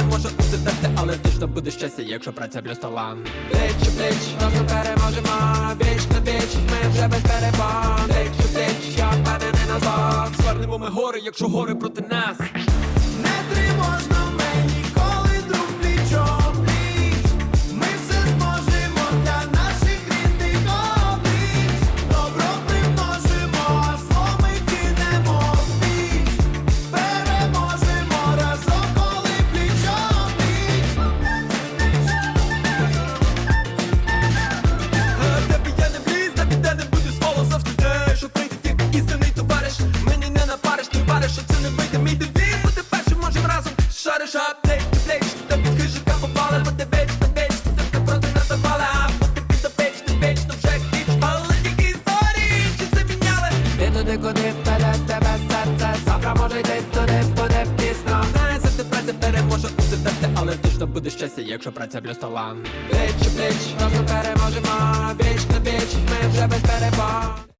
Праця переможе але ти Але точно буде щастя, якщо праця плюс талант Плеч у плеч, разом переможемо. Віч на віч, ми вже без перепон. Плеч у плеч, я впевнений на зло Звернемо ми гори, якщо гори проти нас ти що це не вийде мій девіз Бути першим можем разом. Шариш аптеч, плеч, та під хижака попали Бо ти веч, ти веч, ти ти проти нас запали А бути під опеч, ти веч, то вже хіч Але тільки історії, чи це міняли? Ти туди, куди вперед тебе серце. Завтра може йти туди, буде пізно. Знає, за те праця переможе усе терти Але точно буде щастя, якщо праця плюс талант Плеч у плеч, разом переможемо. Віч на віч, ми вже без перепон